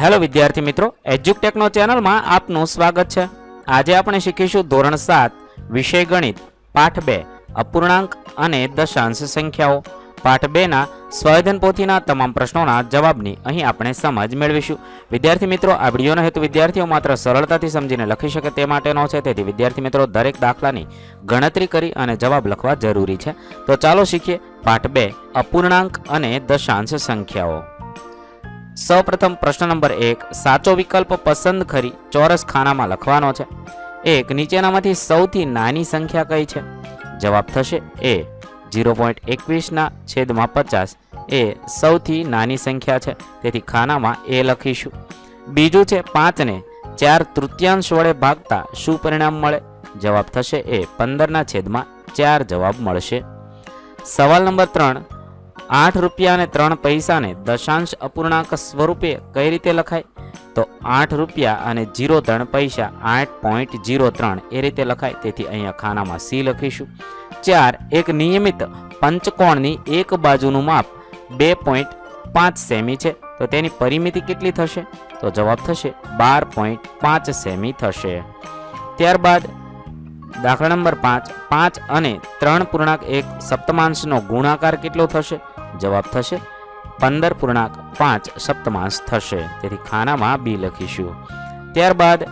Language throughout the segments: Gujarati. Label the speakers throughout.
Speaker 1: હેલો વિદ્યાર્થી મિત્રો એજ્યુકટેકનો ચેનલમાં આપનું સ્વાગત છે. આજે આપણે શીખીશું ધોરણ સાત, વિષય ગણિત, પાઠ બે, અપૂર્ણાંક અને દશાંશ સંખ્યાઓ. પાઠ બેના સ્વાધ્યન પોથીના તમામ પ્રશ્નોના જવાબની અહીં આપણે સમજ મેળવીશું. વિદ્યાર્થી મિત્રો, આ વિડીયોનો હેતુ વિદ્યાર્થીઓ માત્ર સરળતાથી સમજીને લખી શકે તે માટેનો છે. તેથી વિદ્યાર્થી મિત્રો, દરેક દાખલાની ગણતરી કરી અને જવાબ લખવા જરૂરી છે. તો ચાલો શીખીએ પાઠ બે, અપૂર્ણાંક અને દશાંશ સંખ્યાઓ. સૌપ્રથમ પ્રશ્ન નંબર એક, સાચો વિકલ્પ પસંદ કરી ચોરસ ખાનામાં લખવાનો છે. એક, નીચેનામાંથી સૌથી નાની સંખ્યા કઈ છે? જવાબ થશે એ, ઝીરો પોઈન્ટ એકવીસના છેદમાં પચાસ. એ, સૌથી નાની સંખ્યા છે. તેથી ખાનામાં એ લખીશું. બીજું છે પાંચને, ચાર તૃતીયાંશ વડે ભાગતા શું પરિણામ મળે? જવાબ થશે એ, પંદરના છેદમાં ચાર જવાબ મળશે. સવાલ નંબર ત્રણ આઠ રૂપિયા અને ત્રણ પૈસાને દશાંશ અપૂર્ણાંક સ્વરૂપે કઈ રીતે લખાય? તો આઠ રૂપિયા અને જીરો ત્રણ પૈસા, આઠ પોઈન્ટ જીરો ત્રણ એ રીતે લખાય. તેથી અહીંયા ખાનામાં સી લખીશું. ચાર, એક નિયમિત પંચકોણની એક બાજુનું માપ બે પોઈન્ટ પાંચ સેમી છે. તો તેની પરિમિતિ કેટલી થશે? તો જવાબ થશે બાર પોઈન્ટ પાંચ સેમી થશે. ત્યારબાદ દાખલા નંબર પાંચ પાંચ અને ત્રણ પૂર્ણાંક એક સપ્તમાંશનો ગુણાકાર કેટલો થશે? જવાબ થશે. પંદર પૂર્ણાંક પાંચ સપ્તમાંશ થશે. તેથી ખાનામાં બી લખીશું. ત્યારબાદ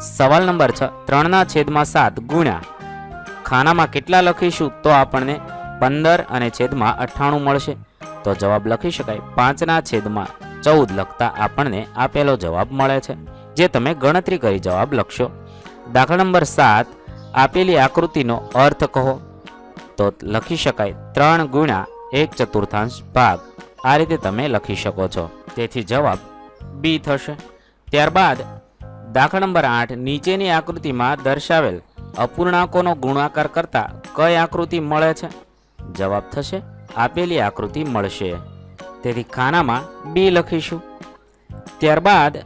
Speaker 1: સવાલ નંબર છ, ત્રણના છેદમાં સાત ગુણ્યા. ખાનામાં કેટલા લખીશું? તો આપણને પંદર અને છેદમાં અઠ્ઠાણું મળશે. તો જવાબ લખી શકાય. પાંચના છેદમાં ચૌદ લખતા આપણને આપેલો જવાબ મળે છે, જે તમે ગણતરી કરી જવાબ લખશો. દાખલા નંબર સાત, આપેલી આકૃતિનો અર્થ કહો. તો લખી શકાય. ત્રણ ગુણ્યા એક ચતુર્થાંશ ભાગ. આ રીતે તમે લખી શકો છો. તેથી જવાબ બી થશે. ત્યારબાદ દાખલા નંબર આઠ નીચેની આકૃતિમાં દર્શાવેલ અપૂર્ણાંકોનો ગુણાકાર કરતા કઈ આકૃતિ મળે છે? જવાબ થશે, આપેલી આકૃતિ મળશે. તેથી ખાનામાં બી લખીશું. ત્યારબાદ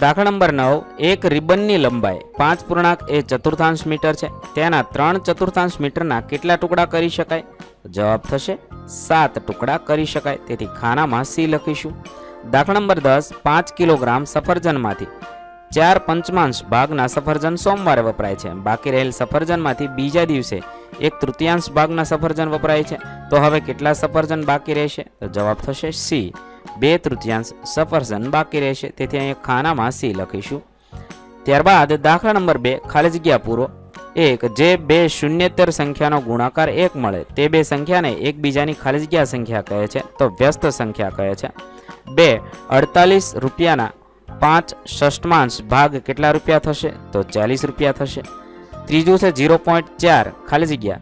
Speaker 1: દાખલા નંબર નવ, એક રિબનની લંબાઈ પાંચ પૂર્ણાંક એ ચતુર્થાંશ મીટર છે. તેના ત્રણ ચતુર્થાંશ મીટરના કેટલા ટુકડા કરી શકાય? જવાબ થશે, સાત ટુકડા કરી શકાય. તેથી ખાનામાં સી લખીશું. દાખલા નંબર દસ, પાંચ કિલોગ્રામ સફરજનમાંથી. ચાર પંચમાંશ ભાગના સફરજન સોમવારે વપરાય છે. બાકી રહેલ સફરજનમાંથી બીજા દિવસે એક તૃતીયાંશ ભાગના સફરજન વપરાય છે. તો હવે કેટલા સફરજન બાકી રહેશે? તો જવાબ થશે સી. બે તૃતીયાંશ સફરજન બાકી રહેશે. તેથી અહીંયા ખાનામાં સી લખીશું. ત્યારબાદ દાખલા નંબર બે, ખાલી જગ્યા પૂરો. એક, જે બે શૂન્યતેર સંખ્યાનો ગુણાકાર એક મળે, તે બે સંખ્યાને એકબીજાની ખાલી જગ્યા સંખ્યા કહે છે, તો વ્યસ્ત સંખ્યા કહે છે. બે, અડતાલીસ રૂપિયાના પાંચ ષષ્ટમાંશ ભાગ કેટલા રૂપિયા થશે, તો ચાલીસ રૂપિયા થશે. ત્રીજું છે ઝીરો પોઈન્ટ ચાર, ખાલી જગ્યા.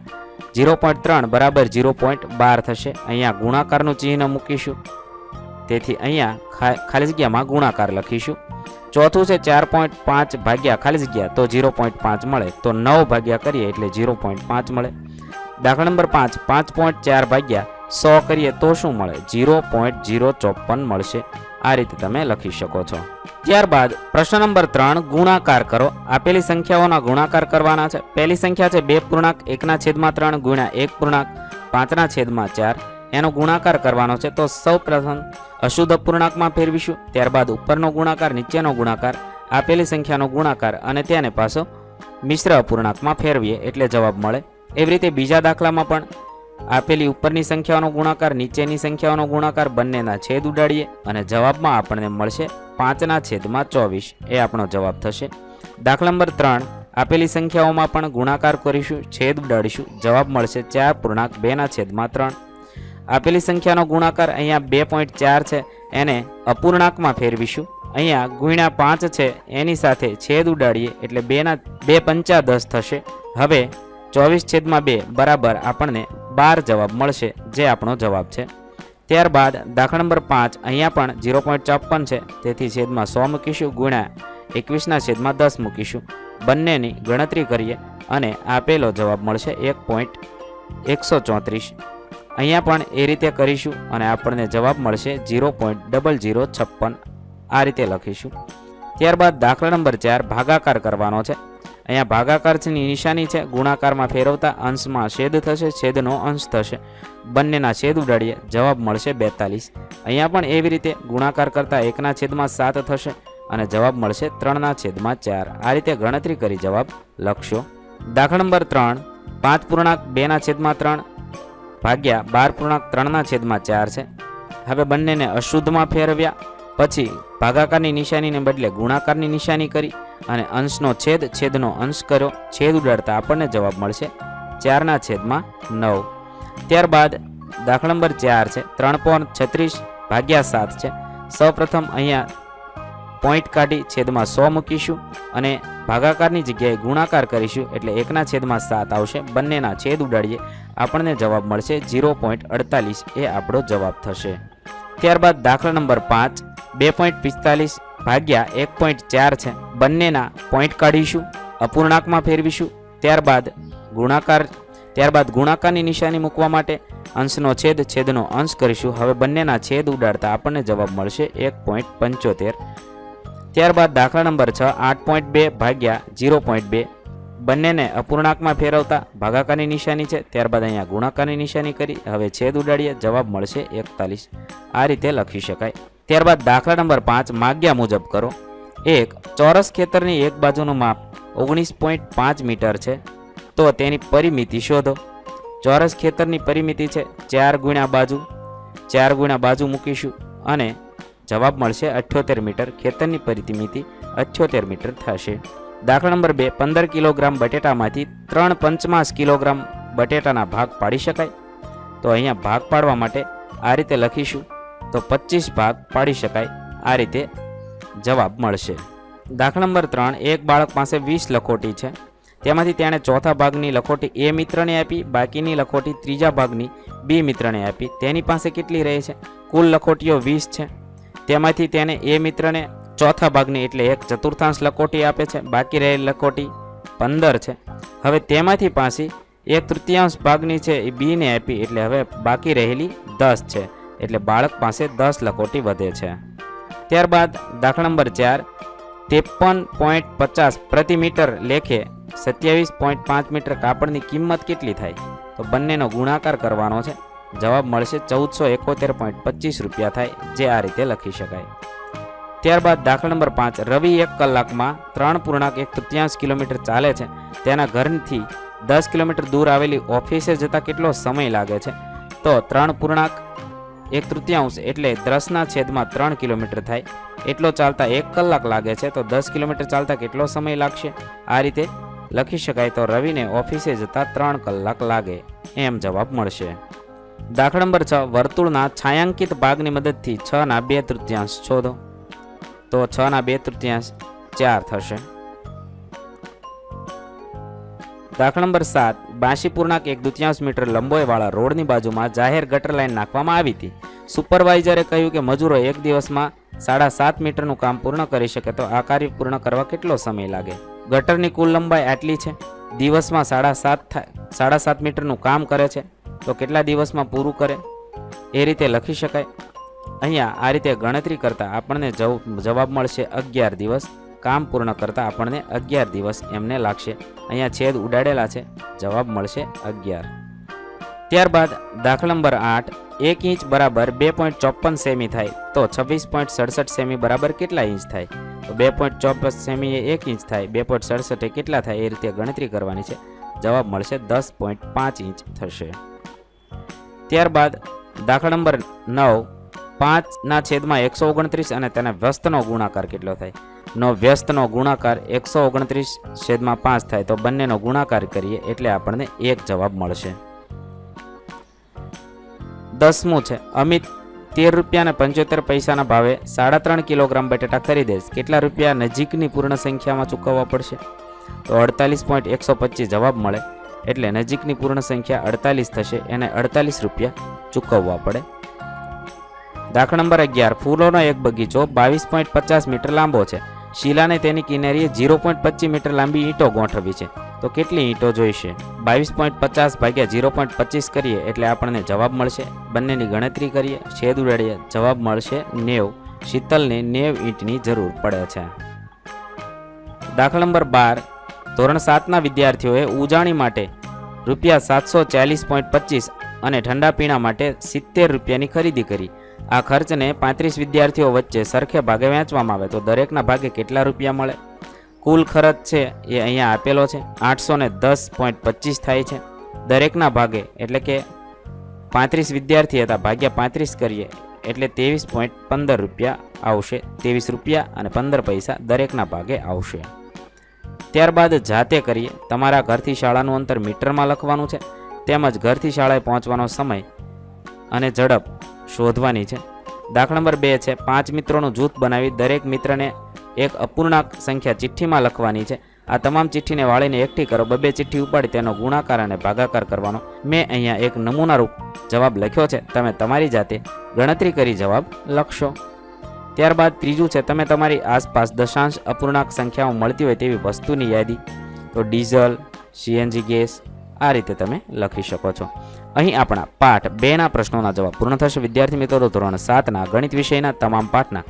Speaker 1: ઝીરો પોઈન્ટ ત્રણ બરાબર ઝીરો પોઈન્ટ બાર થશે. અહીંયા ગુણાકારનું ચિહ્ન મૂકીશું. તેથી અહીંયા ખાલી જગ્યામાં ગુણાકાર લખીશું. ચોથું છે ચાર પોઈન્ટ પાંચ ભાગ્યા ખાલી જગ્યા, તો ઝીરો પોઈન્ટ પાંચ મળે. તો નવ ભાગ્યા કરીએ એટલે ઝીરો પોઈન્ટ પાંચ મળે. દાખલા નંબર પાંચ પાંચ પોઈન્ટ ચાર ભાગ્યા સો કરીએ તો શું મળે? ઝીરો પોઈન્ટ ઝીરો ચોપન મળશે. આ રીતે તમે લખી શકો છો. ત્યારબાદ પ્રશ્ન નંબર ત્રણ, ગુણાકાર કરો. આપેલી સંખ્યાઓના ગુણાકાર કરવાના છે. પહેલી સંખ્યા છે બે પૂર્ણાંક, એકના છેદમાં ત્રણ ગુણ્યા એક પૂર્ણાંક, પાંચના છેદમાં ચાર. એનો ગુણાકાર કરવાનો છે. તો સૌ પ્રથમ અશુદ્ધ અપૂર્ણાંકમાં ફેરવીશું. ત્યારબાદ ઉપરનો ગુણાકાર, નીચેનો ગુણાકાર, આપેલી સંખ્યાનો ગુણાકાર અને તેને પાછો મિશ્ર અપૂર્ણાંકમાં ફેરવીએ એટલે જવાબ મળે. એવી રીતે બીજા દાખલામાં પણ આપેલી ઉપરની સંખ્યાઓનો ગુણાકાર, નીચેની સંખ્યાઓનો ગુણાકાર બંનેના છેદ ઉડાડીએ અને જવાબમાં આપણને મળશે પાંચના છેદમાં ચોવીસ. એ આપણો જવાબ થશે. દાખલા નંબર ત્રણ, આપેલી સંખ્યાઓમાં પણ ગુણાકાર કરીશું, છેદ ઉડાડીશું, જવાબ મળશે ચાર પૂર્ણાંક, બેના છેદમાં ત્રણ. આપેલી સંખ્યાનો ગુણાકાર અહીંયા બે પોઈન્ટ ચાર છે. એને અપૂર્ણાંકમાં ફેરવીશું. અહીંયા ગુણ્યા પાંચ છે, એની સાથે છેદ ઉડાડીએ એટલે બેના, બે પંચા દસ થશે. હવે ચોવીસ છેદમાં બે બરાબર આપણને બાર જવાબ મળશે, જે આપણો જવાબ છે. ત્યારબાદ દાખલા નંબર પાંચ અહીંયા પણ ઝીરો પોઈન્ટ ચોપન છે, તેથી છેદમાં સો મૂકીશું ગુણ્યા એકવીસના છેદમાં દસ મૂકીશું. બંનેની ગણતરી કરીએ અને આપેલો જવાબ મળશે એક પોઈન્ટ એકસો ચોત્રીસ. અહીંયા પણ એ રીતે કરીશું અને આપણને જવાબ મળશે ઝીરો પોઈન્ટ ડબલ ઝીરો છપ્પન. આ રીતે લખીશું. ત્યારબાદ દાખલા નંબર ચાર, ભાગાકાર કરવાનો છે. અહીંયા ભાગાકારની નિશાની છે. ગુણાકારમાં ફેરવતા અંશમાં છેદ થશે, છેદનો અંશ થશે. બંનેના છેદ ઉડાડીએ, જવાબ મળશે બેતાલીસ. અહીંયા પણ એવી રીતે ગુણાકાર કરતાં એકના છેદમાં સાત થશે અને જવાબ મળશે ત્રણના છેદમાં ચાર. આ રીતે ગણતરી કરી જવાબ લખશો. દાખલા નંબર ત્રણ, પાંચ પૂર્ણાંક બેના છેદમાં ત્રણ ભાગ્યા બાર પૂર્ણાંક ત્રણના છેદમાં ચાર છે. હવે બંનેને અશુદ્ધમાં ફેરવ્યા, પછી ભાગાકારની નિશાનીને બદલે ગુણાકારની નિશાની કરી અને અંશનો છેદ, છેદનો અંશ કર્યો. છેદ ઉડાડતા આપણને જવાબ મળશે ચારના છેદમાં નવ. ત્યારબાદ દાખલા નંબર ચાર છે. ત્રણ પોઈન્ટ છત્રીસ ભાગ્યા સાત છે. સૌપ્રથમ અહીંયા પોઈન્ટ કાઢી છેદમાં સો મૂકીશું અને ભાગાકારની જગ્યાએ ગુણાકાર કરીશું એટલે એકના છેદમાં સાત આવશે. બંનેના છેદ ઉડાડીએ આપણને જવાબ મળશે ઝીરો પોઈન્ટ અડતાલીસ. એ આપણો જવાબ થશે. ત્યારબાદ દાખલા નંબર પાંચ, બે પોઈન્ટ પિસ્તાલીસ ભાગ્યા એક પોઈન્ટ ચાર છે. બંનેના પોઈન્ટ કાઢીશું, અપૂર્ણાંકમાં ફેરવીશું. ત્યારબાદ ગુણાકાર, ત્યારબાદ ગુણાકારની નિશાની મૂકવા માટે અંશનો છેદ, છેદનો અંશ કરીશું. હવે બંનેના છેદ ઉડાડતા આપણને જવાબ મળશે એક પોઈન્ટ પંચોતેર. ત્યારબાદ દાખલા નંબર છ, આઠ પોઈન્ટ બે ભાગ્યા ઝીરો પોઈન્ટ બે. બંનેને અપૂર્ણાંકમાં ફેરવતા ભાગાકારની નિશાની છે. ત્યારબાદ અહીંયા ગુણાકારની નિશાની કરી. હવે છેદ ઉડાડીએ, જવાબ મળશે એકતાલીસ. આ રીતે લખી શકાય. ત્યારબાદ દાખલા નંબર પાંચ, માગ્યા મુજબ કરો. એક, ચોરસ ખેતરની એક બાજુનું માપ ઓગણીસ પોઈન્ટ પાંચ મીટર છે. તો તેની પરિમિતિ શોધો. ચોરસ ખેતરની પરિમિતિ છે. ચાર ગુણ્યા બાજુ. ચાર ગુણ્યા બાજુ મૂકીશું. અને જવાબ મળશે અઠ્યોતેર મીટર, ખેતરની પરિમિતિ અઠ્યોતેર મીટર થશે. દાખલા નંબર બે, પંદર કિલોગ્રામ બટેટામાંથી ત્રણ પંચમાસ કિલોગ્રામ બટેટાના ભાગ પાડી શકાય? તો અહીંયા ભાગ પાડવા માટે આ રીતે લખીશું. તો પચીસ ભાગ પાડી શકાય. આ રીતે જવાબ મળશે. દાખલા નંબર ત્રણ, એક બાળક પાસે વીસ લખોટી છે. તેમાંથી તેણે ચોથા ભાગની લખોટી એ મિત્રને આપી, બાકીની લખોટી ત્રીજા ભાગની બી મિત્રને આપી. તેની પાસે કેટલી રહે છે? કુલ લખોટીઓ વીસ છે. તેમાંથી તેને એ મિત્રને ચોથા ભાગની એટલે એક ચતુર્થાંશ લખોટી આપે છે, બાકી રહેલી લખોટી પંદર છે. હવે તેમાંથી પાછી એક તૃતીયાંશ ભાગની છે એ બીને આપી, એટલે હવે બાકી રહેલી દસ છે, એટલે બાળક પાસે દસ લખોટી વધે છે. ત્યારબાદ દાખલા નંબર ચાર, ત્રેપન પોઈન્ટ પચાસ પ્રતિ મીટર લેખે સત્યાવીસ પોઈન્ટ પાંચ મીટર કાપડની કિંમત કેટલી થાય? તો બંનેનો ગુણાકાર કરવાનો છે. જવાબ મળશે ચૌદસો એકોતેર પોઈન્ટ પચીસ રૂપિયા થાય, જે આ રીતે લખી શકાય. ત્યારબાદ દાખલા નંબર પાંચ, રવિ એક કલાકમાં ત્રણ પૂર્ણાંક એક તૃતીયાંશ કિલોમીટર ચાલે છે. તેના ઘરથી દસ કિલોમીટર દૂર આવેલી ઓફિસે જતાં કેટલો સમય લાગે છે? તો ત્રણ પૂર્ણાંક એક તૃતીયાંશ એટલે દસના છેદમાં ત્રણ કિલોમીટર થાય. એટલો ચાલતા એક કલાક લાગે છે, તો દસ કિલોમીટર ચાલતા કેટલો સમય લાગશે? આ રીતે લખી શકાય તો રવિને ઓફિસે જતાં ત્રણ કલાક લાગે. એમ જવાબ મળશે. દાખલા નંબર છ, વર્તુળના છાંયાંકિત ભાગની મદદથી છ ના બે તૃતીયાંશ શોધો. તો છ ના બે તૃતીયાંશ ચાર થશે. દાખલા નંબર સાત પૂર્ણાંક એક દુત્યાંશ મીટર લંબોયવાળા રોડની બાજુમાં જાહેર ગટર લાઈન નાખવામાં આવી હતી. સુપરવાઇઝરે કહ્યું કે મજૂરો એક દિવસમાં સાડા સાત મીટરનું કામ પૂર્ણ કરી શકે તો આ કાર્ય પૂર્ણ કરવા કેટલો સમય લાગે? ગટરની કુલ લંબાઈ આટલી છે? દિવસમાં સાડા સાત થાય સાડા સાત મીટરનું કામ કરે છે? તો કેટલા દિવસમાં પૂરું કરે? એ રીતે લખી શકાય. અહીંયા આ રીતે ગણતરી કરતાં આપણને જવાબ મળશે અગિયાર દિવસ. કામ પૂર્ણ કરતાં આપણને અગિયાર દિવસ એમને લાગશે. અહીંયા છેદ ઉડાડેલા છે. જવાબ મળશે અગિયાર. ત્યારબાદ દાખલા નંબર આઠ, એક ઇંચ બરાબર બે પોઈન્ટ ચોપન સેમી થાય. તો છવ્વીસ પોઈન્ટ સડસઠ સેમી બરાબર કેટલા ઇંચ થાય? તો બે પોઈન્ટ ચોપન સેમી એ એક ઇંચ થાય. બે પોઈન્ટ સડસઠ એ કેટલા થાય? એ રીતે ગણતરી કરવાની છે. જવાબ મળશે દસ પોઈન્ટ પાંચ ઇંચ થશે. ત્યારબાદ દાખલા નંબર નવ પાંચના છેદમાં એકસો ઓગણત્રીસ અને તેના વ્યસ્તનો ગુણાકાર કેટલો થાય? નો વ્યસ્તનો ગુણાકાર એકસો ઓગણત્રીસ છેદમાં પાંચ થાય તો બંનેનો ગુણાકાર કરીએ એટલે આપણને એક જવાબ મળશે. દસમું છે, અમિત તેર રૂપિયા અને પંચોતેર પૈસાના ભાવે સાડા ત્રણ કિલોગ્રામ બટેટા ખરીદે કેટલા રૂપિયા નજીકની પૂર્ણ સંખ્યામાં ચૂકવવા પડશે? તો અડતાલીસ પોઈન્ટ એકસો પચીસ જવાબ મળે. એટલે નજીકની પૂર્ણ સંખ્યા અડતાલીસ થશે, એને અડતાલીસ રૂપિયા ચૂકવવા પડે. દાખલા નંબર અગિયાર, ફૂલોનો એક બગીચો બાવીસ પોઈન્ટ પચાસ મીટર લાંબો છે. શીલાને તેની કિનારીએ ઝીરો પોઈન્ટ પચીસ મીટર લાંબી ઈંટો ગોઠવી છે. તો કેટલી ઈંટો જોઈશે? બાવીસ પોઈન્ટ પચાસ ભાગ્યા ઝીરો પોઈન્ટ પચીસ કરીએ એટલે આપણને જવાબ મળશે. બંનેની ગણતરી કરીએ, છેદ ઉડાડીએ, જવાબ મળશે નેવ. શીતલને નેવ ઈંટની જરૂર પડે છે. દાખલા નંબર બાર ધોરણ સાતના વિદ્યાર્થીઓએ ઉજાણી માટે રૂપિયા સાતસો ચાલીસ પોઈન્ટ પચીસ અને ઠંડા પીણા માટે સિત્તેર રૂપિયાની ખરીદી કરી. આ ખર્ચને પાંત્રીસ વિદ્યાર્થીઓ વચ્ચે સરખે ભાગે વહેંચવામાં આવે તો દરેકના ભાગે કેટલા રૂપિયા મળે? કુલ ખર્ચ છે એ અહીંયા આપેલો છે. આઠસો ને દસ પોઈન્ટ પચીસ થાય છે. દરેકના ભાગે એટલે કે પાંત્રીસ વિદ્યાર્થી હતા, ભાગ્યા પાંત્રીસ કરીએ એટલે ત્રેવીસ પોઈન્ટ પંદર રૂપિયા આવશે. ત્રેવીસ રૂપિયા અને પંદર પૈસા દરેકના ભાગે આવશે. ત્યારબાદ જાતે કરીએ. તમારા ઘરથી શાળાનું અંતર મીટરમાં લખવાનું છે. તેમજ ઘરથી શાળાએ પહોંચવાનો સમય અને ઝડપ શોધવાની છે. દાખલા નંબર બે છે, પાંચ મિત્રોનું જૂથ બનાવી દરેક મિત્રને એક અપૂર્ણાંક સંખ્યા ચિઠ્ઠીમાં લખવાની છે. આ તમામ ચિઠ્ઠીને વાળીને એકઠી કરો. બબે ચિઠ્ઠી ઉપાડી તેનો ગુણાકાર અને ભાગાકાર કરવાનો. મેં અહીંયા એક નમૂનારૂપ જવાબ લખ્યો છે. તમે તમારી જાતે ગણતરી કરી જવાબ લખશો. ત્યારબાદ ત્રીજું છે, તમે તમારી આસપાસ દશાંશ અપૂર્ણાંક સંખ્યાઓ મળતી હોય તેવી વસ્તુની યાદી, તો ડીઝલ, સીએનજી ગેસ, આ રીતે તમે લખી શકો છો. અહીં આપણા પાઠ બેના પ્રશ્નોના જવાબ પૂર્ણ થશે. વિદ્યાર્થી મિત્રો ધોરણ સાતના ગણિત વિષયના તમામ પાઠના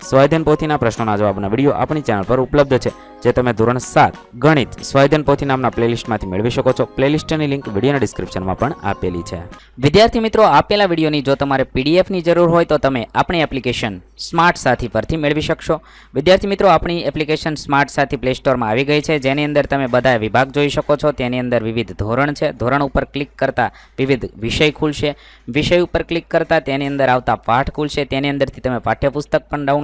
Speaker 1: સ્વાધ્યાયન પોથીના પ્રશ્નોના જવાબના વીડિયો આપણી ચેનલ પર ઉપલબ્ધ છે, જે તમે ધોરણ સાત ગણિત સ્વાધ્યન પોથી નામના પ્લેલિસ્ટમાંથી મેળવી શકો છો. પ્લેલિસ્ટની લિંક વિડીયોના ડિસ્ક્રિપ્શનમાં પણ આપેલી છે.
Speaker 2: વિદ્યાર્થી મિત્રો, આપેલા વિડીયોની જો તમારે પીડીએફની જરૂર હોય તો તમે આપણી એપ્લિકેશન સ્માર્ટ સાથી પરથી મેળવી શકશો. વિદ્યાર્થી મિત્રો, આપણી એપ્લિકેશન સ્માર્ટ સાથી પ્લે સ્ટોરમાં આવી ગઈ છે, જેની અંદર તમે બધા વિભાગ જોઈ શકો છો. તેની અંદર વિવિધ ધોરણ છે. ધોરણ ઉપર ક્લિક કરતાં વિવિધ વિષય ખુલશે. વિષય ઉપર ક્લિક કરતાં તેની અંદર આવતા પાઠ ખુલશે. તેની અંદરથી તમે પાઠ્યપુસ્તક પણ ડાઉનલોડ